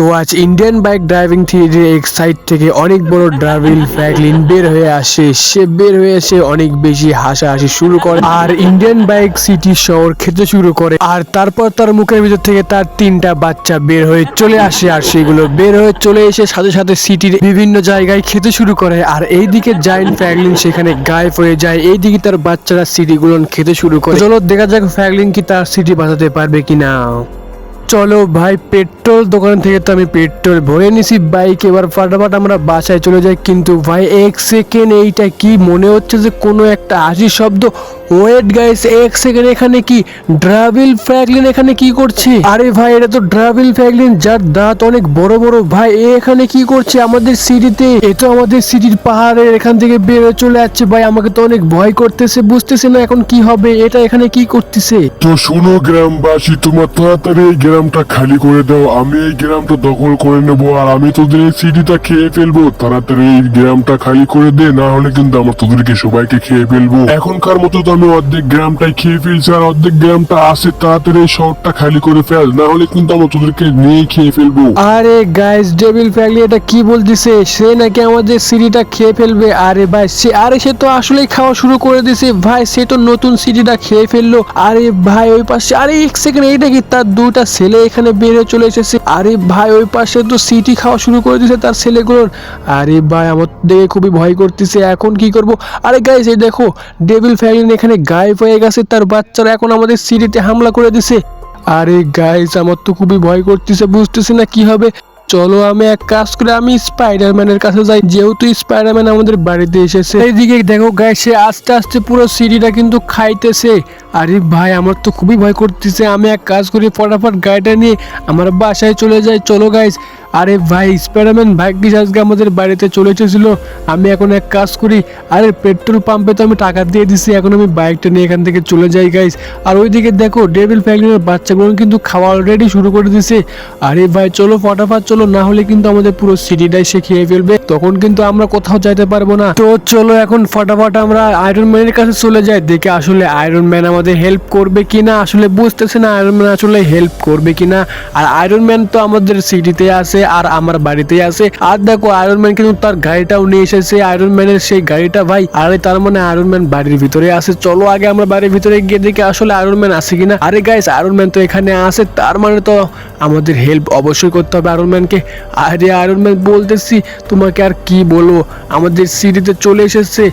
তো আজ Indian bike driving theatre এক সাইড থেকে অনেক বড় ড্রাভিল ফ্র্যাঙ্কলিন বের হয়ে আসে। সে বের হয়ে এসে অনেক বেশি হাসাহাসি শুরু করে আর ইন্ডিয়ান বাইক সিটি শহর খেতে শুরু করে আর তারপর তার মুখের ভিতর থেকে তার তিনটা বাচ্চা বের হয়ে চলে আসে আর সেগুলো বের হয়ে চলে এসে সাথে সাথে সিটির বিভিন্ন জায়গায় খেতে শুরু করে আর এইদিকে জাইন্ট ফ্র্যাঙ্কলিন সেখানে গায়েব হয়ে যায়। এইদিকে তার বাচ্চারা সিটিগুলো খেতে শুরু করে। চলো দেখা যাক ফ্র্যাঙ্কলিন কি তার সিটি বাঁচাতে পারবে কিনা। চলো ভাই, পেট্রোল দোকান থেকে তো আমি পেট্রোল ভরে নিছি। বাইক এবার ফাটাফাট আমরা বাসায় চলে যাই। কিন্তু ভাই, এক সেকেন্ড এইটা কি মনে হচ্ছে যে কোনো একটা হাসির শব্দ? ওয়েট গাইস এক সেকেন্ড এখানে কি? ড্রাভিল ফ্র্যাগলিন এখানে কি করছে? আরে ভাই, এটা তো ড্রাভিল ফ্র্যাগলিন যার দাঁত অনেক বড় বড়। ভাই এখানে কি করছে আমাদের সিটিতে? এ তো আমাদের সিটির পাহাড়ের এখান থেকে বের, চলে যাচ্ছে। ভাই, আমাকে তো অনেক ভয় করতেছে, বুঝতেছে না এখন কি হবে। এটা এখানে কি করতেছে? তো শোনো গ্রামবাসী, তোমার তাড়াতাড়ি গ্রামটা খালি করে দাও, আমি এই গ্রামটা দখল করে নেব, আর আমি তোদের এই সিটিটা খেয়ে ফেলব। তাড়াতাড়ি এই গ্রামটা খালি করে দে, না হলে কিন্তু আমার তোদেরকে সবাইকে খেয়ে ফেলব। এখনকার মতো তো আমি অর্ধেক গ্রামটাই খেয়ে ফেলছি, আর অর্ধেক গ্রামটা আসে তাড়াতাড়ি এই শহরটা খালি করে ফেল, না হলে কিন্তু আমার তোদেরকে নিয়ে খেয়ে ফেলব। আরে গাইস ডেভিল ফ্যাগলি এটা কি বলতেছে? সে নাকি আমাদের সিটিটা খেয়ে ফেলবে? আরে ভাই, সে, আরে সে তো আসলেই খাওয়া শুরু করে দিছে ভাই, সে তো নতুন সিটিটা খেয়ে ফেলল। আরে ভাই, ওই পাশে, আরে এক সেকেন্ড এইটা কি? তার দুটা ছেলে এখানে বেড়ে চলে এসেছে। আরে ভাই, ওই পাশে তো সিটি খাওয়া শুরু করে দিছে তার ছেলেগুলোর। আরে ভাই, আমার দেখে খুবই ভয় করতেছে, এখন কি করব? আরে গাইজ এই দেখো ডেভিল ফ্যাগলিন এখানে গায়েব হয়ে গেছে, তার বাচ্চারা এখন আমাদের সিটিতে হামলা করে দিছে। আরে গাইজ আমার তো খুবই ভয় করতেছে, বুঝতেছি না কি হবে। চলো, আমি এক কাজ করে, আমি স্পাইডারম্যানের কাছে যাই। যেহেতু স্পাইডারম্যান আমাদের বাড়িতে এসেছে। এইদিকে দেখো গাই সে আস্তে আস্তে পুরো সিঁড়িটা কিন্তু খাইতেছে। আরে ভাই, আমার তো খুবই ভয় করতেছে। আমি এক কাজ করি, ফটাফট গাড়িটা নিয়ে আমার বাসায় চলে যাই। চলো গাইস আরে ভাই স্পাইডারম্যান ভাগ্যিস আজকে আমাদের বাড়িতে চলে এসেছিল। আমি এখন এক কাজ করি, আরে পেট্রোল পাম্পে তো আমি টাকা দিয়ে দিছি, এখন আমি বাইকটা নিয়ে এখান থেকে চলে যাই গাইস আর ওইদিকে দেখো ডেভিল ফ্যাগলিনের বাচ্চাগুলো কিন্তু খাওয়া অলরেডি শুরু করে দিছে। আরে ভাই, চলো ফটাফট, চলো, না হলে কিন্তু আমাদের পুরো সিটিটাই সে খেয়ে ফেলবে। তখন কিন্তু আমরা কোথাও যাইতে পারব না। তো চলো এখন ফটাফট আমরা আয়রন ম্যানের কাছে চলে যাই, দেখে আসলে আয়রন ম্যান আমাদের হেল্প করবে কিনা। আসলে বুঝতেছে না আয়রন ম্যান আসলে হেল্প করবে কিনা। আর আয়রন ম্যান তো আমাদের সিটিতে আছে আর আমার বাড়িতেই আছে। আর দেখো আয়রন ম্যান কিন্তু তার গাড়িটাও নিয়ে এসেছে। আয়রন ম্যানের সেই গাড়িটা ভাই, আরে তার মানে আয়রন ম্যান বাড়ির ভিতরে আছে। চলো আগে আমরা বাড়ির ভিতরে গিয়ে দেখি আসলে আয়রন ম্যান আছে কিনা। আরে গাইস আয়রন ম্যান তো এখানে আছে, তার মানে তো আমাদের হেল্প অবশ্যই করতে হবে আয়রন ম্যানকে আরে আয়রন ম্যান বলতেছি, তোমাকে আর কি বলব? আমাদের সিটিতে চলে এসেছে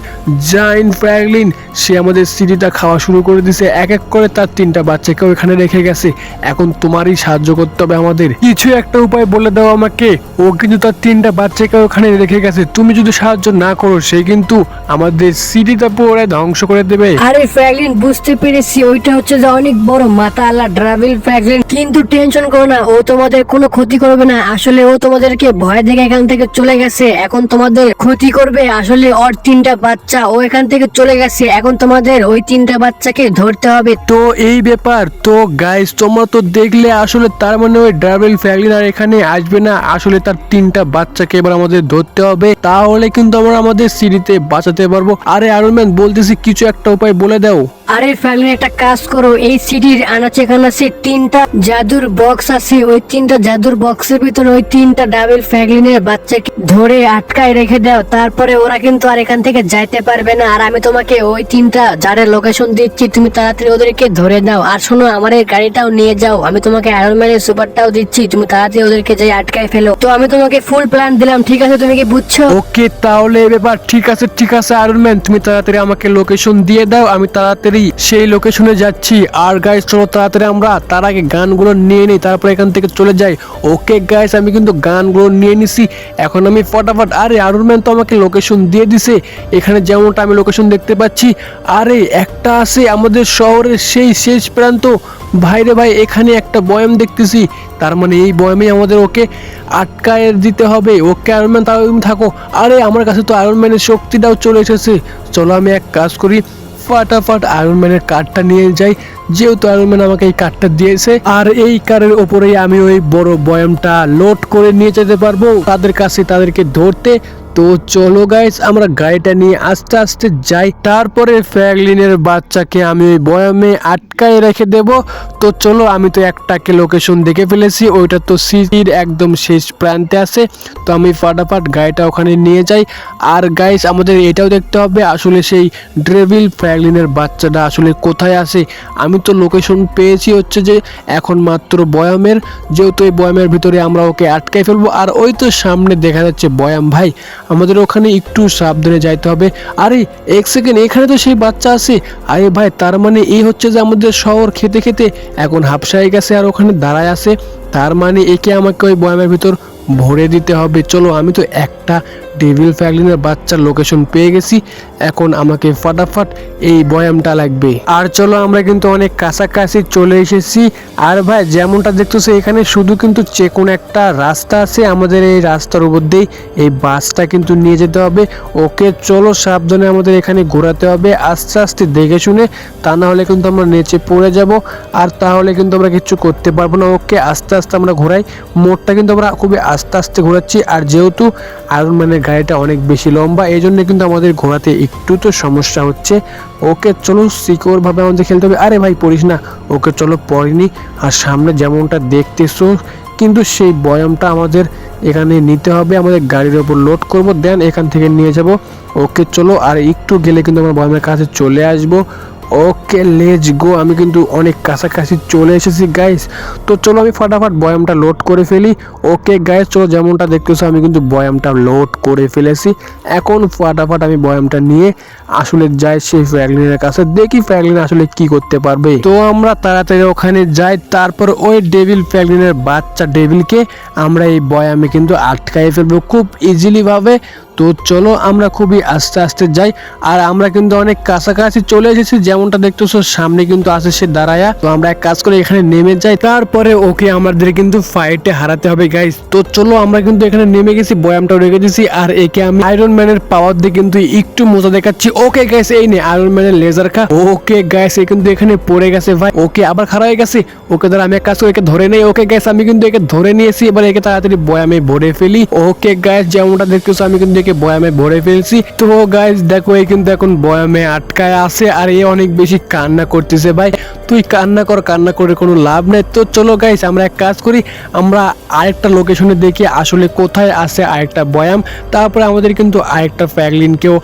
জাইন ফ্র্যাগলিন সে আমাদের সিটিটা খাওয়া শুরু করে দিছে। এক এক করে তার তিনটা বাচ্চাকেও এখানে রেখে গেছে। এখন তোমারই সাহায্য করতে হবে আমাদের। কিছু একটা উপায় বলে দাও আমাকে। ও কিন্তু তার তিনটা বাচ্চাকে ওখানে রেখে গেছে। তুমি যদি সাহায্য না করো, সে কিন্তু আমাদের সিটিটা পুরো ধ্বংস করে দেবে। আরে ফ্র্যাগলিন বুঝতে পেরেছি। ওইটা হচ্ছে যে অনেক বড় মাথা আলা ড্রাভিল ফ্র্যাগলিন কিন্তু টেনশন করো না। ও তোমাদের কোনো ক্ষতি করবে না। আসলে ও তোমাদেরকে ভয় দেখে এখান থেকে চলে গেছে। এখন তোমাদের ক্ষতি করবে। আসলে ওর তিনটা বাচ্চা ও এখান থেকে চলে গেছে। এখন তোমাদের ওই তিনটা বাচ্চাকে ধরতে হবে। তো এই ব্যাপার। তো গাইস তোমরা তো দেখলে, আসলে তার মানে ওই ফ্যাগলিন আর এখানে আসবে না। আসলে তার তিনটা বাচ্চাকে এবার আমাদের ধরতে হবে। তাহলে কিন্তু আমরা আমাদের সিঁড়িতে বাঁচাতে পারব। আরে ম্যান বলতেছি, কিছু একটা উপায় বলে দাও। আরে ফ্যামিলি একটা কাজ করো, এই সিটির আনাচে কানাচে তিনটা জাদুর বক্স আছে। ওই তিনটা জাদুর বক্সের ভিতরে ওই তিনটা ডাবল ফ্যাগলিনের বাচ্চাকে ধরে আটকায় রেখে দাও। তারপরে ওরা কিন্তু আর এখান থেকে যাইতে পারবে না। আর আমি তোমাকে ওই তিনটা যারের লোকেশন দিচ্ছি, তুমি তাড়াতাড়ি ওদেরকে ধরে দাও আর শোনো, আমার এই গাড়িটাও নিয়ে যাও। আমি তোমাকে আয়রন ম্যানের সুপারটাও দিচ্ছি। তুমি তাড়াতাড়ি ওদেরকে যাই আটকায় ফেলো। তো আমি তোমাকে ফুল প্ল্যান দিলাম, ঠিক আছে? তুমি কি বুঝছ? ওকে, তাহলে এ ব্যাপার ঠিক আছে ঠিক আছে আয়রন ম্যান তুমি তাড়াতাড়ি আমাকে লোকেশন দিয়ে দাও। আমি তাড়াতাড়ি সেই লোকেশনে যাচ্ছি। আর গাইস চলো তাড়াতাড়ি আমরা তার আগে গানগুলো নিয়ে নিই, তারপর এখান থেকে চলে যাই। ওকে গাইস আমি কিন্তু গানগুলো নিয়ে নিছি। এখন আমি ফটাফট, আরে আয়রন ম্যান তো আমাকে লোকেশন দিয়ে দিছে। এখানে যেমনটা আমি লোকেশন দেখতে পাচ্ছি, আরে একটা আছে আমাদের শহরের সেই শেষ প্রান্ত। ভাইরে ভাই, এখানে একটা বয়াম দেখতেছি। তার মানে এই বয়ামে আমাদের ওকে আটকায় দিতে হবে। ওকে আয়রন ম্যান তাও থাকো। আরে আমার কাছে তো আয়রন ম্যানের শক্তিটাও চলে এসেছে। চলো আমি এক কাজ করি। ফাটাফাট আয়রন ম্যানের কার্ডটা নিয়ে যাই। যেহেতু আয়রন ম্যান আমাকে এই কার্ডটা দিয়েছে, আর এই কারের ওপরেই আমি ওই বড় বয়ামটা লোড করে নিয়ে যেতে পারব। তাদের কাছে তাদেরকে ধরতে তো চলো গাইস আমরা গাড়িটা নিয়ে আস্তে আস্তে যাই। তারপরে ফ্র্যাগলিনের বাচ্চাকে আমি ওই বয়ামে আটকায় রেখে দেব। তো চলো, আমি তো একটাকে লোকেশন দেখে ফেলেছি। ওইটা তো সিটির একদম শেষ প্রান্তে আছে। তো আমি ফাটাফাট গাড়িটা ওখানে নিয়ে যাই। আর গাইস আমাদের এটাও দেখতে হবে, আসলে সেই ড্রেভিল ফ্র্যাগলিনের বাচ্চাটা আসলে কোথায় আছে। আমি তো লোকেশন পেয়েছি হচ্ছে যে এখন মাত্র বয়ামের। যেহেতু এই বয়ামের ভিতরে আমরা ওকে আটকাই ফেলব। আর ওই তো সামনে দেখা যাচ্ছে বয়াম ভাই। আমাদের ওখানে একটু সাবধানে যাইতে হবে। আরে, এক সেকেন্ড এখানে তো সেই বাচ্চা আছে। আরে ভাই, তার মানে এই হচ্ছে যে আমাদের শহর খেতে খেতে এখন হাফসাই গেছে আর ওখানে দাঁড়ায় আছে। তার মানে একে আমাকে ওই বয়ামের ভিতর ভরে দিতে হবে। চলো, আমি তো একটা ডেভিল ফ্যাগলিনের বাচ্চার লোকেশন পেয়ে গেছি। এখন আমাকে ফাটাফাট এই বয়ামটা লাগবে। আর চলো আমরা কিন্তু অনেক কাছাকাছি চলে এসেছি। আর ভাই, যেমনটা দেখতেছো, এখানে শুধু কিন্তু যে কোনো একটা রাস্তা আছে আমাদের এই রাস্তার উপর দিয়েই। এই বাসটা কিন্তু নিয়ে যেতে হবে। ওকে, চলো সাবধানে আমাদের এখানে ঘোরাতে হবে। আস্তে আস্তে দেখে শুনে তা না হলে কিন্তু আমরা নিচে পড়ে যাব। আর তাহলে কিন্তু আমরা কিছু করতে পারব না। ওকে, আস্তে আস্তে আমরা ঘোরাই। মোড়টা কিন্তু আমরা খুবই আস্তে আস্তে ঘোরাচ্ছি। আর যেহেতু আর ম্যানের গাড়িটা অনেক বেশি লম্বা এই জন্য কিন্তু আমাদের ঘোরাতে একটু তো সমস্যা হচ্ছে। ওকে চলো সিকিওর ভাবে আমাদের খেলতে হবে। আরে ভাই, পড়িস না। ওকে চলো, পড়িনি। আর সামনে যেমনটা দেখতেছো, কিন্তু সেই বয়ামটা আমাদের এখানে নিতে হবে। আমাদের গাড়ির ওপর লোড করব দেন এখান থেকে নিয়ে যাব। ওকে চলো, আর একটু গেলে কিন্তু আমরা বয়ামের কাছে চলে আসব। ওকে লেজ গো আমি কিন্তু অনেক কাছাকাছি চলে এসেছি গাইস তো চলো আমি ফটাফট বয়ামটা লোড করে ফেলি। ওকে গাইস চলো যেমনটা দেখতেছো, আমি কিন্তু বয়ামটা লোড করে ফেলেছি। এখন ফটাফট আমি বয়ামটা নিয়ে আসলে যাই সেই ফ্র্যাগলিনের কাছে, দেখি ফ্র্যাগলিন আসলে কি করতে পারবে। তো আমরা তাড়াতাড়ি ওখানে যাই, তারপর ওই ডেভিল ফ্র্যাগলিনের বাচ্চা ডেভিলকে আমরা এই বয়ামে কিন্তু আটকাই ফেলব। খুব ইজিলি ভাবে তো চলো আমরা খুবই আস্তে আস্তে যাই। আর আমরা কিন্তু অনেক কাছাকাছি চলে এসেছি, যেমনটা দেখতেছো সামনে কিন্তু আছে সে দাঁড়ায়া। তো আমরা এক কাজ করে এখানে নেমে যাই। তারপরে ওকে আমাদের কিন্তু ফাইটে হারাতে হবে গাইস তো চলো আমরা কিন্তু এখানে নেমে গেছি, বয়ামটাও রেখে দিয়েছি আর একে আমি আয়রন ম্যানের পাওয়ার দিয়ে কিন্তু একটু মজা দেখাচ্ছি। ওকে গাইস এই নে আয়রন ম্যানের লেজার খা ওকে গাইস এ কিন্তু এখানে পড়ে গেছে, ভাই। ওকে আবার খারাপ হয়ে গেছে। ওকে ধর, আমি এক কাজ করে, একে ধরে নেই। ওকে গাইস আমি কিন্তু একে ধরে নিয়েছি। এবার একে তাড়াতাড়ি বয়ামে ভরে ফেলি। ওকে গাইস যেমনটা দেখতেছো, আমি কিন্তু একে বয়ামে ভরে ফেলছি। তো গাইস দেখো, এই কিন্তু এখন বয়ামে আটকায় আছে আর এ অনেক বেশি কান্না করতেছে ভাই। তুই কান্না কর, কান্না করে কোনো লাভ নেই। তো চলো গাইস আমরা এক কাজ করি, আমরা আরেকটা লোকেশনে দেখি আসলে কোথায় আছে আরেকটা বয়াম। তারপরে আমাদের কিন্তু আরেকটা ফ্যাগলিনকেও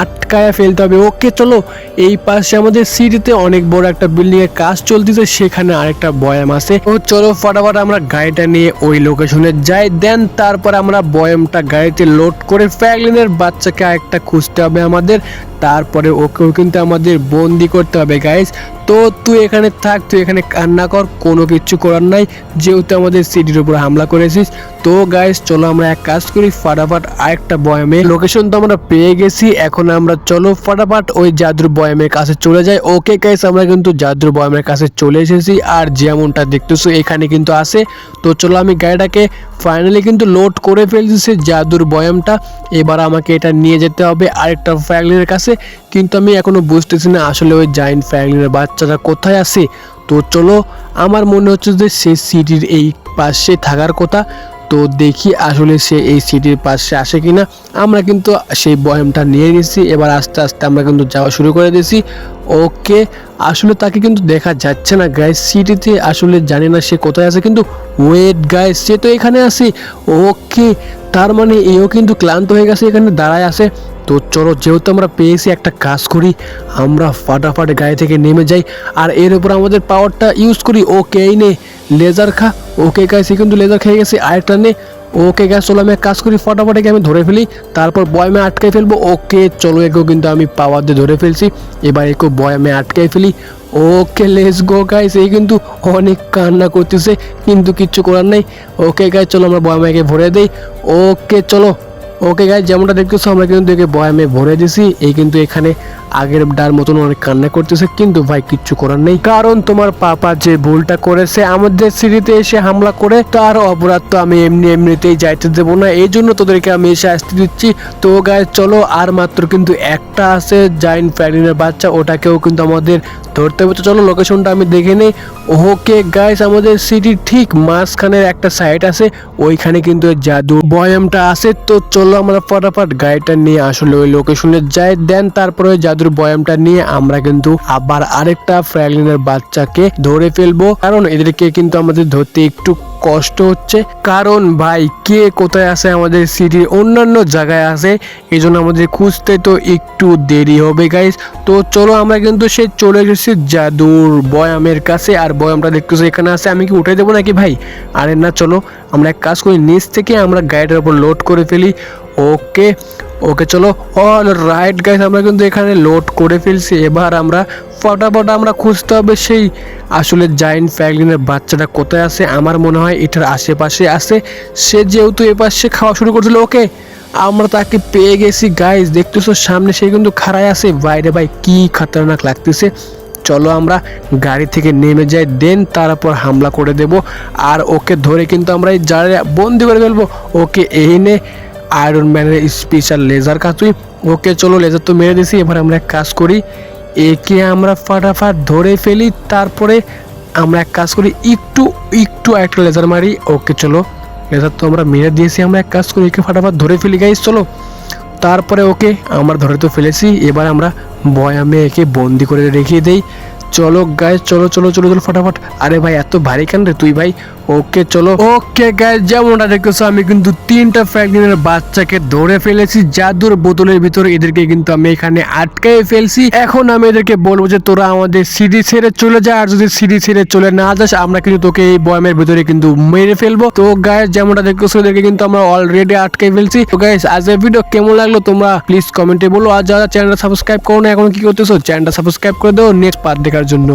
আটকায় ফেলতে হবে। ওকে, চলো, এই পাশে আমাদের সিটিতে অনেক বড় একটা বিল্ডিং এর কাজ চলতেছে, সেখানে আরেকটা বয়াম আছে। ও চলো, ফটাফট আমরা গাড়িটা নিয়ে ওই লোকেশনে যাই। দেন তারপর আমরা বয়ামটা গাড়িতে লোড করে ফ্যাগলিনের বাচ্চাকে আরেকটা খুঁজতে হবে আমাদের। তারপরে ওকেও কিন্তু আমাদের বন্দি করতে হবে গাইস তো তুই এখানে থাক, তুই এখানে কান্না কর, কোনো কিছু করার নাই। যেহেতু আমাদের সিটির উপর হামলা করেছিস, তো গাইস চলো আমরা এক কাজ করি, ফাটাফাট আরেকটা বয়ামে। লোকেশন তো আমরা পেয়ে গেছি, এখন আমরা চলো ফাটাফাট ওই জাদুর বয়ামের কাছে চলে যাই। ওকে গাইস আমরা কিন্তু জাদুর বয়ামের কাছে চলে এসেছি, আর যেমনটা দেখতেছো এখানে কিন্তু আছে। তো চলো আমি গাড়িটাকে ফাইনালি কিন্তু লোড করে ফেলছি জাদুর বয়ামটা। এবার আমাকে এটা নিয়ে যেতে হবে আরেকটা ফ্যাগলিনের কাছে। কিন্তু আমি এখনও বুঝতেছি না আসলে ওই জায়েন্ট ফ্যাগলিনের বাচ্চাটা কোথায় আছে। তো চলো, আমার মনে হচ্ছে যে সে সিটির এই পাশে থাকার কথা। তো দেখি আসলে সে এই সিটির পাশে আসে কিনা। আমরা কিন্তু সেই বয়ামটা নিয়ে নিয়েছি এবার আস্তে আস্তে আমরা কিন্তু যাওয়া শুরু করে দিয়েছি। ওকে, আসলে তাকে কিন্তু দেখা যাচ্ছে না গাইস সিটিতে আসলে জানি না সে কোথায় আছে, কিন্তু ওয়েট গাইস সে তো এখানে আছে। ওকে, তার মানে এও কিন্তু ক্লান্ত হয়ে গেছে, এখানে দাঁড়ায় আছে। তো চলো, যেহেতু আমরা পেয়েছি একটা কাজ করি, আমরা ফাটাফাট গায়ে থেকে নেমে যাই। আর এর উপর আমাদের পাওয়ারটা ইউজ করি। ওকে, এই নে। লেজার খা, ওকে গাইছে কিন্তু লেজার খেয়ে গেছে। আরেকটা নে, ওকে গ্যাস চলো আমি এক কাজ করি, ফটাফট একে আমি ধরে ফেলি। তারপর বয়ামে আটকে ফেলব, ওকে চলো একেও কিন্তু আমি পাওয়ার দিয়ে ধরে ফেলছি। এবার একেও বয়ামে আটকে ফেলি। ওকে লেস গো গাইস এই কিন্তু অনেক কান্না করতেছে, কিন্তু কিচ্ছু করার নেই। ওকে গাইস চলো আমরা বয়ামে ভরে দেই। ওকে, চলো। ওকে গাইস যেমনটা দেখতেছো, আমরা কিন্তু একে বয়ামে ভরে দিছি। এই কিন্তু এখানে আগের ডার মতন অনেক কান্না করতেছে, কিন্তু ভাই, কিচ্ছু করার নেই। কারণ তোমার পাপা যে ভুলটা করেছে আমাদের সিঁড়িতে এসে হামলা করে, তার অপরাধ তো আমি এমনি এমনিতেই যাইতে দেবো না। এই জন্য তোদেরকে আমি শাস্তি দিচ্ছি। তো গায়ে চলো, আর মাত্র কিন্তু একটা আছে জাইন্ট ফ্যারিনের বাচ্চা, ওটাকেও কিন্তু আমাদের ধরতে হবে। তো চলো লোকেশনটা আমি দেখে নেই। ওকে গাইস আমাদের সিটির ঠিক মাঝখানের একটা সাইড আছে, ওইখানে কিন্তু জাদু বয়ামটা আছে। তো চলো, আমরা ফটাফট গাড়িটা নিয়ে আসলে ওই লোকেশনে যাই দেন তারপরে ওই জাদুর বয়ামটা নিয়ে আমরা কিন্তু আবার আরেকটা ফ্র্যাগলিনের বাচ্চাকে ধরে ফেলব। কারণ এদেরকে কিন্তু আমাদের ধরতে একটু কষ্ট হচ্ছে। কারণ ভাই, কে কোথায় আছে আমাদের সিটির অন্যান্য জায়গায় আছে এই জন্য আমাদের খুঁজতে তো একটু দেরি হবে গাইস তো চলো আমরা কিন্তু সে চলে গেছি জাদুর বয়ামের কাছে। আর বয়ামটা দেখতেছি এখানে আছে, আমি কি উঠে দেবো নাকি ভাই? আরে না, চলো আমরা এক কাজ করি, নিচ থেকে আমরা গাড়িটার উপর লোড করে ফেলি। ওকে ওকে চলো অল রাইট গাইস আমরা কিন্তু এখানে লোড করে ফেলছি। এবার আমরা ফটাফট আমরা খুঁজতে হবে সেই আসলে জাইন্ট ফ্যাগলিনের বাচ্চাটা কোথায় আছে। আমার মনে হয় এটার আশেপাশে আছে। সে যেহেতু এপাশে খাওয়া শুরু করছিল ওকে আমরা তাকে পেয়ে গেছি গাইস দেখতেছো সামনে সে কিন্তু খাড়ায় আছে। বাইরে ভাই, কি খাতারনাক লাগতেছে। চলো আমরা গাড়ি থেকে নেমে যাই দেন তারপর হামলা করে দেব। আর ওকে ধরে কিন্তু আমরা এই জারে বন্দি করে ফেলব। ওকে এই এনে আয়রন ম্যানের স্পেশাল লেজার কাতুই ওকে চলো লেজার তো মেরে দিছি এবার আমরা এক কাজ করি। একে আমরা ফাটাফাট ধরে ফেলি, তারপরে আমরা এক কাজ করি, একটু একটু একটা লেজার মারি। ওকে চলো লেজার তো আমরা মেরে দিয়েছি, আমরা এক কাজ করি, একে ফাটাফাট ধরে ফেলি গাইস চলো। তারপরে ওকে আমরা ধরে তো ফেলেছি, এবার আমরা বয়ামে একে বন্দি করে রেখে দেই। চলো গাইস চলো চলো চলো চলো, ফটাফট। আরে ভাই, এত ভারী কেন রে তুই ভাই? ওকে চলো। ওকে গাইস যেমনটা দেখেছ আমি কিন্তু তিনটা ফ্র্যাগলিনের বাচ্চাকে ধরে ফেলেছি। জাদুর বোতলের ভিতরে এদেরকে কিন্তু আমি এখানে আটকাই ফেলছি। এখন আমি এদেরকে বলব যে, তোরা আমাদের সিডি ছেড়ে চলে যা, আর যদি সিডি ছেড়ে চলে না যাস, আমরা কিন্তু তোকে এই বয়ামের ভিতরে কিন্তু মেরে ফেলব। তো গাইস যেমনটা দেখেছ এদেরকে কিন্তু আমরা অলরেডি আটকাই ফেলছি। তো গাইস আজকের ভিডিও কেমন লাগল, তোমরা প্লিজ কমেন্টে বলো। আর যারা চ্যানেলটা সাবস্ক্রাইব করো না, এখন কি করতেছো চ্যানেলটা সাবস্ক্রাইব করে দাও। নেক্সট পার্ট দেখার জন্য।